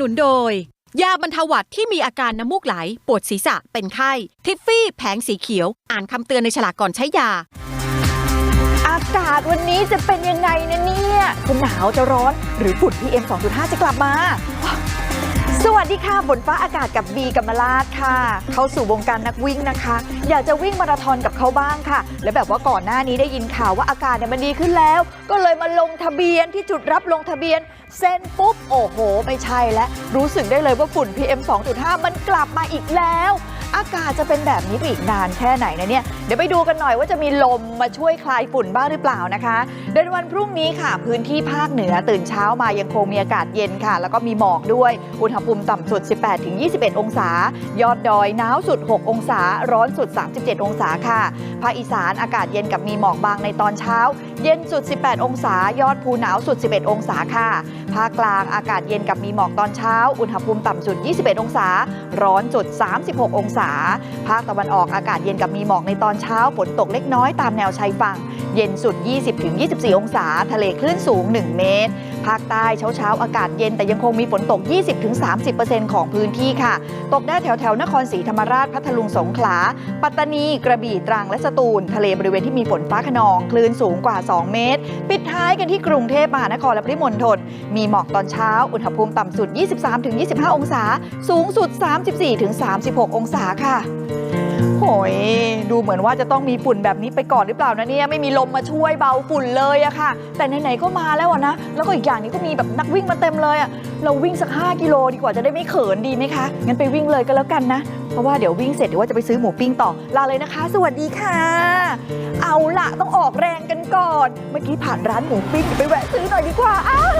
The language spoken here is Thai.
นุนโดย ยาบรรเทาหวัดที่มีอาการน้ำมูกไหล ปวดศีรษะเป็นไข้ ทิฟฟี่แผงสีเขียว อ่านคำเตือนในฉลากก่อนใช้ยา อากาศวันนี้จะเป็นยังไงนะเนี่ยจะหนาวจะร้อนหรือฝุ่น PM 2.5 จะกลับมา สวัสดีค่ะฝนฟ้าอากาศกับบีกัมมาลาดค่ะ เข้าสู่วงการนักวิ่งนะคะ อยากจะวิ่งมาราธอนกับเขาบ้างค่ะ และแบบว่าก่อนหน้านี้ได้ยินข่าวว่าอากาศเนี่ยมันดีขึ้นแล้ว ก็เลยมาลงทะเบียนที่จุดรับลงทะเบียน เซ็นปุ๊บ โอ้โห ไม่ใช่แล้วรู้สึกได้เลยว่าฝุ่น PM 2.5 มันกลับมาอีกแล้ว อากาศจะเป็นแบบนี้ไปอีกนานแค่ไหนนะเนี่ย เดี๋ยวไปดูกันหน่อยว่าจะมีลมมาช่วยคลายฝุ่นบ้างหรือเปล่านะคะโดยในวันพรุ่งนี้ค่ะ พื้นที่ภาคเหนือตื่นเช้ามายังคงมีอากาศเย็นค่ะ แล้วก็มีหมอกด้วย อุณหภูมิต่ำสุด 18-21 องศา ยอดดอยหนาวสุด 6 องศา ร้อนสุด 37 องศาค่ะ ภาคอีสานอากาศเย็นกับมีหมอกบางในตอนเช้า เย็นสุด 18 องศา ยอดภูหนาวสุด 11 องศาค่ะ ภาคกลางอากาศเย็นกับมีหมอกตอนเช้า อุณหภูมิต่ำสุด 21 องศา ร้อนสุด 36 องศาภาคตะวันออกอากาศเย็นกับมีหมอกในตอนเช้าฝนตกเล็กน้อยตามแนวชายฝั่ง เย็นสุด 20-24 องศา ทะเลคลื่นสูง 1 เมตร ภาคใต้เช้าเช้าๆอากาศเย็นแต่ยังคงมีฝนตก 20-30%ของพื้นที่ค่ะ ตกได้แถวแถวๆนครศรีธรรมราชพัทลุงสงขลา ปัตตานีกระบี่ตรังและสตูล ทะเลบริเวณที่มีฝนฟ้าขนอง คลื่นสูงกว่า 2 เมตร ปิดท้ายกันที่กรุงเทพมหานครและปริมณฑลมีหมอกตอนเช้าอุณหภูมิต่ำสุด 23-25 องศา สูงสุด 34-36 องศาค่ะ โหย ดูเหมือนว่าจะต้องมีฝุ่นแบบนี้ไปก่อนหรือเปล่านะเนี่ย ไม่มีลมมาช่วยเบาฝุ่นเลยอะค่ะ แต่ไหนๆก็มาแล้วอะนะ แล้วก็อีกอย่างนี้ก็มีแบบนักวิ่งมาเต็มเลยอะเราวิ่งสัก 5 กิโลดีกว่าจะได้ไม่เขินดีไหมคะ งั้นไปวิ่งเลยก็แล้วกันนะ เพราะว่าเดี๋ยววิ่งเสร็จเดี๋ยวว่าจะไปซื้อหมูปิ้งต่อ ลาเลยนะคะ สวัสดีค่ะ เอาละต้องออกแรงกันก่อน เมื่อกี้ผ่านร้านหมูปิ้งเดี๋ยวไปแวะซื้อหน่อยดีกว่าอ้าว